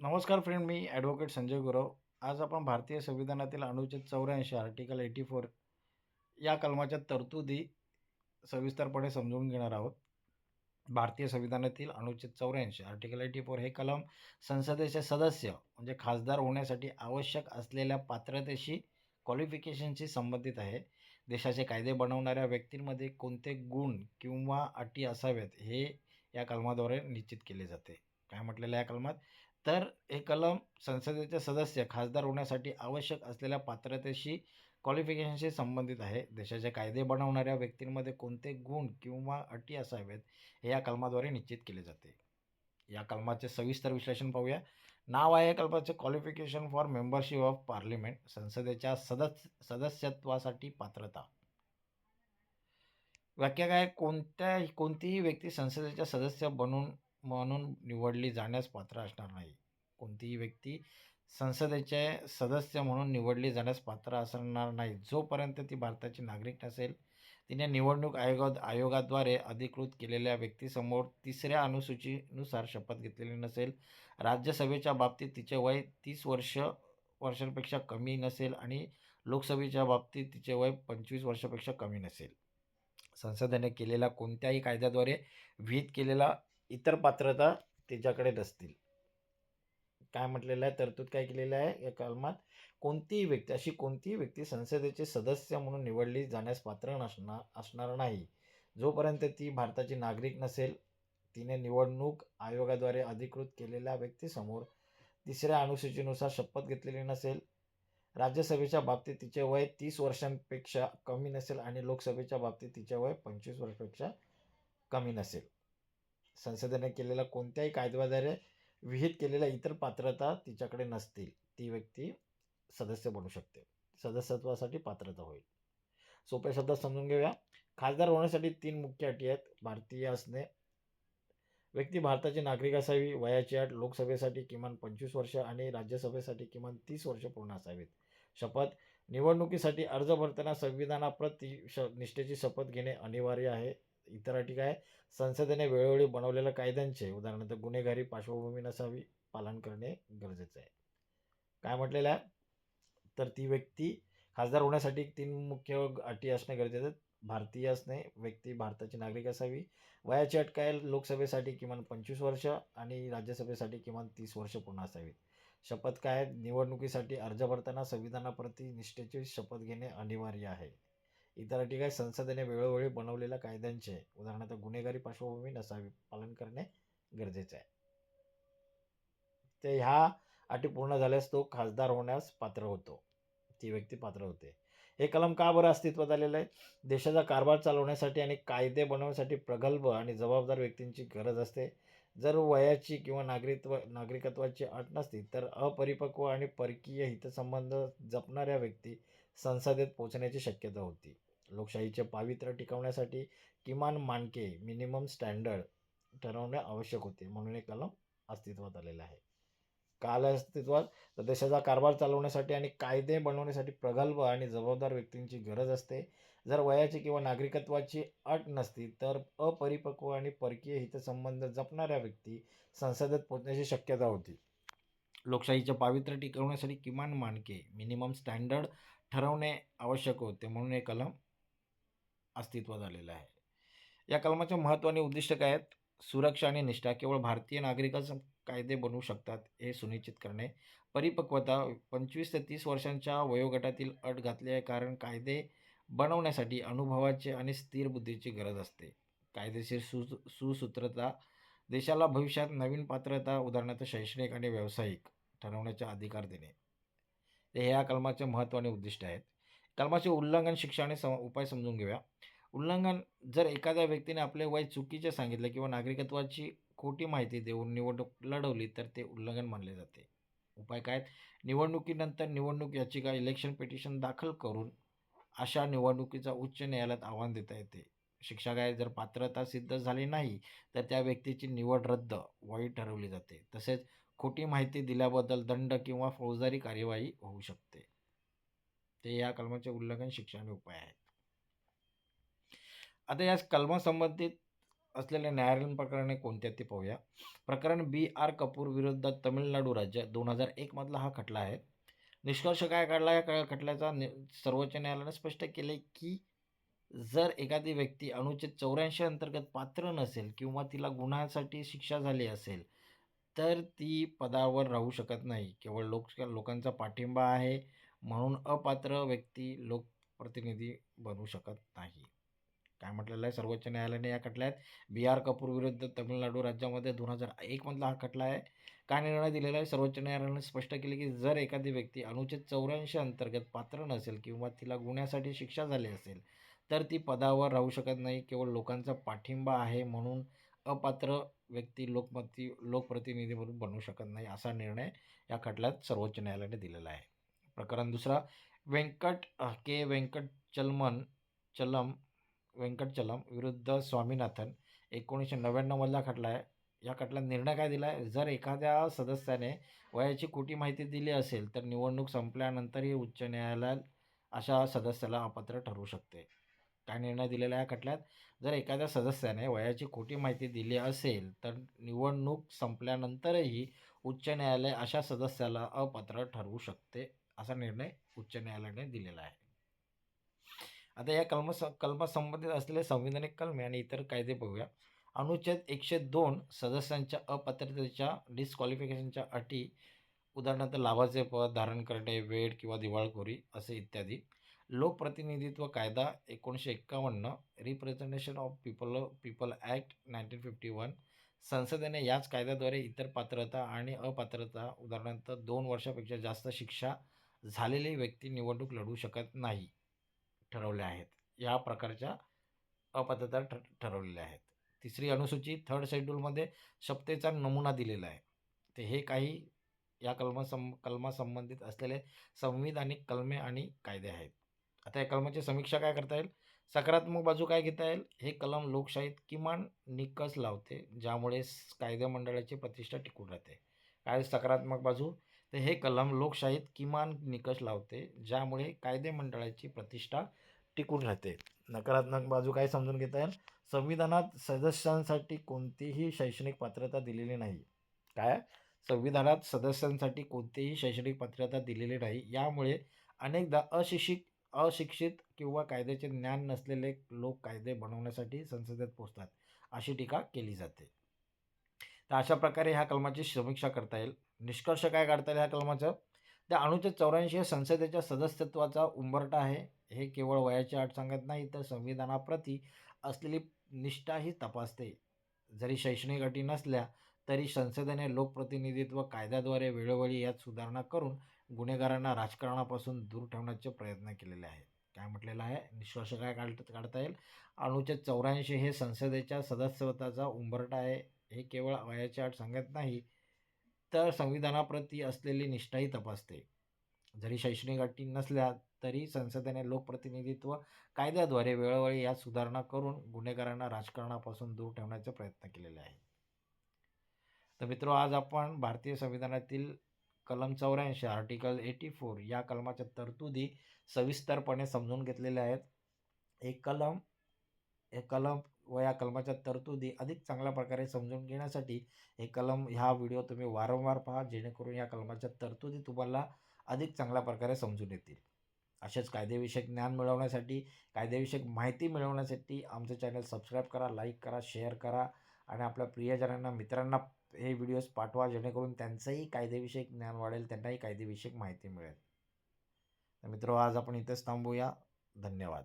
नमस्कार फ्रेंड मी ॲडव्होकेट संजय गुरव. आज आपण भारतीय संविधानातील अनुच्छेद चौऱ्याऐंशी आर्टिकल एटी फोर या कलमाच्या तरतुदी सविस्तरपणे समजून घेणार आहोत. भारतीय संविधानातील अनुच्छेद चौऱ्याऐंशी आर्टिकल एटी फोर हे कलम संसदेचे सदस्य म्हणजे खासदार होण्यासाठी आवश्यक असलेल्या पात्रतेशी क्वालिफिकेशनशी संबंधित आहे. देशाचे कायदे बनवणाऱ्या व्यक्तींमध्ये कोणते गुण किंवा अटी असाव्यात हे या कलमाद्वारे निश्चित केले जाते. काय म्हटलेलं या कलमात? तर हे कलम संसदेचे सदस्य खासदार होण्यासाठी आवश्यक असलेल्या पात्रतेशी क्वालिफिकेशनशी संबंधित आहे. देशाचे कायदे बनवणाऱ्या व्यक्तींमध्ये कोणते गुण किंवा अटी असाव्यात हे या कलमाद्वारे निश्चित केले जाते. या कलमाचे सविस्तर विश्लेषण पाहूया. नाव आहे या कलमाचे qualification for membership of parliament संसदेच्या सदस्य सदस्यत्वासाठी पात्रता. व्याख्या काय? कोणत्या कोणतीही व्यक्ती संसदेच्या सदस्य बनून म्हणून निवडली जाण्यास पात्र असणार नाही. कोणतीही व्यक्ती संसदेचे सदस्य म्हणून निवडली जाण्यास पात्र असणार नाही. जोपर्यंत ती भारताची नागरिक नसेल तिने निवडणूक आयोगा आयोगाद्वारे अधिकृत केलेल्या व्यक्तीसमोर तिसऱ्या अनुसूचीनुसार शपथ घेतलेली नसेल राज्यसभेच्या बाबतीत तिचे वय तीस वर्ष वर्षांपेक्षा कमी नसेल आणि लोकसभेच्या बाबतीत तिचे वय पंचवीस वर्षापेक्षा कमी नसेल. संसदेने केलेल्या कोणत्याही कायद्याद्वारे विहित केलेला इतर पात्रता तिच्याकडे नसतील. काय म्हटलेलं आहे? तरतूद काय केलेलं आहे? या कलमात कोणतीही व्यक्ती अशी कोणतीही व्यक्ती संसदेचे सदस्य म्हणून निवडली जाण्यास पात्र नसणार असणार नाही. जोपर्यंत ती भारताची नागरिक नसेल तिने निवडणूक आयोगाद्वारे अधिकृत केलेल्या व्यक्तीसमोर तिसऱ्या अनुसूचीनुसार शपथ घेतलेली नसेल राज्यसभेच्या बाबतीत तिचे वय तीस वर्षांपेक्षा कमी नसेल आणि लोकसभेच्या बाबतीत तिचे वय पंचवीस वर्षापेक्षा कमी नसेल. संसदेने केलेल्या कोणत्याही कायद्याद्वारे विहित केलेल्या इतर पात्रता तिच्याकडे नसतील. ती व्यक्ती सदस्य बनू शकते. सदस्यत्वासाठी पात्रता होईल. सोप्या शब्दात समजून घेऊया. खासदार होण्यासाठी तीन मुख्य अटी आहेत. भारतीय असणे व्यक्ती भारताची नागरिक असावी वयाची अट लोकसभेसाठी किमान पंचवीस वर्ष आणि राज्यसभेसाठी किमान तीस वर्ष पूर्ण असावीत. शपथ निवडणुकीसाठी अर्ज भरताना संविधानाप्रती श निष्ठेची शपथ घेणे अनिवार्य आहे. इतर अटी काय? संसदेने वेळोवेळी बनवलेल्या कायद्यांचे उदाहरणार्थ गुन्हेगारी पार्श्वभूमी नसावी पालन करणे गरजेचं आहे. काय म्हटलेलं आहे? तर ती व्यक्ती खासदार होण्यासाठी तीन मुख्य अटी असणे गरजेचं भारतीय असणे व्यक्ती भारताची नागरिक असावी. वयाची अट काय? लोकसभेसाठी किमान पंचवीस वर्ष आणि राज्यसभेसाठी किमान तीस वर्ष पूर्ण असावीत. शपथ काय? निवडणुकीसाठी अर्ज भरताना संविधानाप्रती निष्ठेची शपथ घेणे अनिवार्य आहे. इतर अटी काय संसदेने वेळोवेळी बनवलेल्या कायद्यांचे? उदाहरणार्थ गुन्हेगारी पार्श्वभूमी नसावी पालन करणे गरजेचे आहे. ते ह्या अटी पूर्ण झाल्यास तो खासदार होण्यास पात्र होतो. ती व्यक्ती पात्र होते. हे कलम का बरं अस्तित्वात आलेलं आहे? देशाचा कारभार चालवण्यासाठी आणि कायदे बनवण्यासाठी प्रगल्भ आणि जबाबदार व्यक्तींची गरज असते. जर वयाची किंवा नागरिकत्व नागरिकत्वाची अट नसती तर अपरिपक्व आणि परकीय हितसंबंध जपणाऱ्या व्यक्ती संसदेत पोहोचण्याची शक्यता होती. लोकशाहीचे पावित्र्य टिकवण्यासाठी किमान मानके मिनिमम स्टँडर्ड ठरवणे आवश्यक होते. म्हणून हे कलम अस्तित्वात आलेलं आहे. काल अस्तित्वात तर देशाचा कारभार चालवण्यासाठी आणि कायदे बनवण्यासाठी प्रगल्भ आणि जबाबदार व्यक्तींची गरज असते. जर वयाची किंवा नागरिकत्वाची अट नसती तर अपरिपक्व आणि परकीय हितसंबंध जपणाऱ्या व्यक्ती संसदेत पोहोचण्याची शक्यता होती. लोकशाहीचे पावित्र्य टिकवण्यासाठी किमान मानके मिनिमम स्टँडर्ड ठरवणे आवश्यक होते. म्हणून हे कलम अस्तित्वात आलेलं आहे. या कलमाचे महत्त्व आणि उद्दिष्ट काय आहेत? सुरक्षा आणि निष्ठा केवळ भारतीय नागरिकच कायदे बनवू शकतात हे सुनिश्चित करणे. परिपक्वता पंचवीस ते तीस वर्षांच्या वयोगटातील अट घातली आहे कारण कायदे बनवण्यासाठी अनुभवाचे आणि स्थिर बुद्धीची गरज असते. कायदेशीर सु सुसूत्रता देशाला भविष्यात नवीन पात्रता उदाहरणार्थ शैक्षणिक आणि व्यावसायिक ठरवण्याचा अधिकार देणे. हे या कलमाचे महत्त्व आणि उद्दिष्ट आहेत. कलमाचे उल्लंघन शिक्षा आणि सम उपाय समजून घेऊया. उल्लंघन जर एखाद्या व्यक्तीने आपले वय चुकीचे सांगितले किंवा नागरिकत्वाची खोटी माहिती देऊन निवडणूक लढवली तर ते उल्लंघन मानले जाते. उपाय काय निवडणुकीनंतर निवडणूक याचिका इलेक्शन पिटिशन दाखल करून अशा निवडणुकीचा उच्च न्यायालयात आव्हान देता येते. शिक्षा काय? जर पात्रता सिद्ध झाली नाही तर त्या व्यक्तीची निवड रद्द वाईट ठरवली जाते. तसेच खोटी माहिती दिल्याबद्दल दंड किंवा फौजदारी कार्यवाही होऊ शकते. ते या कलमाचे उल्लंघन शिक्षण आणि उपाय आहेत. आता या कलमासंबंधित असलेल्या न्यायालयीन प्रकरणे कोणत्या ते पाहूया. प्रकरण बी आर कपूर विरुद्ध तमिळनाडू राज्य दोन हजार एकमधला हा खटला आहे. निष्कर्ष काय काढला या क- खटल्याचा सर्वोच्च न्यायालयाने स्पष्ट केले की जर एखादी व्यक्ती अनुचित चौऱ्याऐंशी अंतर्गत पात्र नसेल किंवा तिला गुन्ह्यासाठी शिक्षा झाली असेल तर ती पदावर राहू शकत नाही. केवळ लोक लोकांचा पाठिंबा आहे. म्हणून अपात्र व्यक्ती लोकप्रतिनिधी बनू शकत नाही. काय म्हटलेलं आहे? सर्वोच्च न्यायालयाने या खटल्यात बी आर कपूर विरुद्ध तमिळनाडू राज्यामध्ये दोन हजार एकमधला हा खटला आहे. काय निर्णय दिलेला आहे? सर्वोच्च न्यायालयाने स्पष्ट केले की जर एखादी व्यक्ती अनुच्छेद चौऱ्याऐंशी अंतर्गत पात्र नसेल किंवा तिला गुन्ह्यासाठी शिक्षा झाली असेल तर ती पदावर राहू शकत नाही. केवळ लोकांचा पाठिंबा आहे म्हणून अपात्र व्यक्ती लोकमती लोकप्रतिनिधी म्हणून बनू शकत नाही असा निर्णय या खटल्यात सर्वोच्च न्यायालयाने दिलेला आहे. प्रकरण. दुसरा व्यंकट के के. व्यंकटचलमन चलम व्यंकटचलम विरुद्ध स्वामीनाथन एकोणीसशे नव्याण्णवमधला खटला आहे. या खटल्यात निर्णय काय दिला आहे? जर एखाद्या सदस्याने वयाची खोटी माहिती दिली असेल तर निवडणूक संपल्यानंतरही उच्च न्यायालयात अशा सदस्याला अपात्र ठरू शकते. काय निर्णय दिलेला आहे या खटल्यात? जर एखाद्या सदस्याने वयाची खोटी माहिती दिली असेल तर निवडणूक संपल्यानंतरही उच्च न्यायालय अशा सदस्याला अपात्र ठरवू शकते. असा निर्णय उच्च न्यायालयाने दिलेला आहे. आता या कलम कलमासंबंधित असलेले संविधानिक कलमे आणि इतर कायदे बघूया. अनुच्छेद एकशे दोन सदस्यांच्या अपात्रतेच्या डिस्क्वालिफिकेशनच्या अटी उदाहरणार्थ लाभाचे पद धारण करणे वेळ किंवा दिवाळखोरी असे इत्यादी. लोकप्रतिनिधित्व कायदा एकोणीसशे एक्कावन्न representation of people people act nineteen fifty one संसदेने याच कायद्याद्वारे इतर पात्रता आणि अपात्रता उदाहरणार्थ दोन वर्षापेक्षा जास्त शिक्षा झालेली व्यक्ती निवडणूक लढवू शकत नाही ठरवल्या आहेत. या प्रकारच्या अपात्रता ठ ठरवलेल्या आहेत. तिसरी अनुसूची थर्ड शेड्यूलमध्ये शपथेचा नमुना दिलेला आहे. ते हे काही या कलमासं कलमासंबंधित असलेले संविधानिक कलमे आणि कायदे आहेत. आता या कलमाची समीक्षा काय करता येईल? सकारात्मक बाजू काय घेता येईल? हे कलम लोकशाहीत किमान निकष लावते ज्यामुळे कायदेमंडळाची प्रतिष्ठा टिकून राहते. काय सकारात्मक बाजू? तर हे कलम लोकशाहीत किमान निकष लावते ज्यामुळे कायदे मंडळाची प्रतिष्ठा टिकून राहते. नकारात्मक बाजू काय समजून घेता येईल? संविधानात सदस्यांसाठी कोणतीही शैक्षणिक पात्रता दिलेली नाही. काय? संविधानात सदस्यांसाठी कोणतीही शैक्षणिक पात्रता दिलेली नाही. यामुळे अनेकदा अशिक्षित अशिक्षित किंवा कायद्याचे ज्ञान नसलेले लोक कायदे बनवण्यासाठी संसदेत पोचतात अशी टीका केली जाते. तर अशा प्रकारे ह्या कलमाची समीक्षा करता येईल. निष्कर्ष काय काढता येईल ह्या कलमाचं? त्या अणुच्या चौऱ्याऐंशी हे संसदेच्या सदस्यत्वाचा उंबरटा आहे. हे केवळ वयाची अट सांगत नाही तर संविधानाप्रती असलेली निष्ठाही तपासते. जरी शैक्षणिक अटी नसल्या तरी संसदेने लोकप्रतिनिधित्व कायद्याद्वारे वेळोवेळी यात सुधारणा करून गुन्हेगारांना राजकारणापासून दूर ठेवण्याचे प्रयत्न केलेले आहेत. काय म्हटलेलं आहे? निष्कर्ष काय काढ काढता येईल? अनुच्छेद चौऱ्याऐंशी हे संसदेच्या सदस्यत्वाचा उंबरटा आहे. हे केवळ वयाची अट सांगत नाही तर संविधानाप्रती असलेली निष्ठाही तपासते. जरी शैक्षणिक अटी नसल्या तरी संसदेने लोकप्रतिनिधित्व कायद्याद्वारे वेळोवेळी यात सुधारणा करून गुन्हेगारांना राजकारणापासून दूर ठेवण्याचे प्रयत्न केलेले आहे तर मित्र आज आपण भारतीय संविधानातील कलम चौऱ्याऐंशी आर्टिकल एटी फोर या कलमाच्या तरतुदी सविस्तरपणे समजून घेतलेल्या आहेत. एक कलम हे कलम व या कलमाच्या तरतुदी अधिक चांगल्या प्रकारे समजून घेण्यासाठी हे कलम ह्या व्हिडिओ तुम्ही वारंवार पहा जेणेकरून या कलमाच्या तरतुदी तुम्हाला अधिक चांगल्या प्रकारे समजून येतील. असेच कायदेविषयक ज्ञान मिळवण्यासाठी कायदेविषयक माहिती मिळवण्यासाठी आमचं चॅनल सबस्क्राईब करा लाईक करा शेअर करा आणि आपल्या प्रियजनांना मित्रांना हे व्हिडिओज पाठवा जेणेकरून त्यांचंही कायदेविषयक ज्ञान वाढेल त्यांनाही कायदेविषयक माहिती मिळेल. तर मित्र आज आपण इथेच थांबूया. धन्यवाद.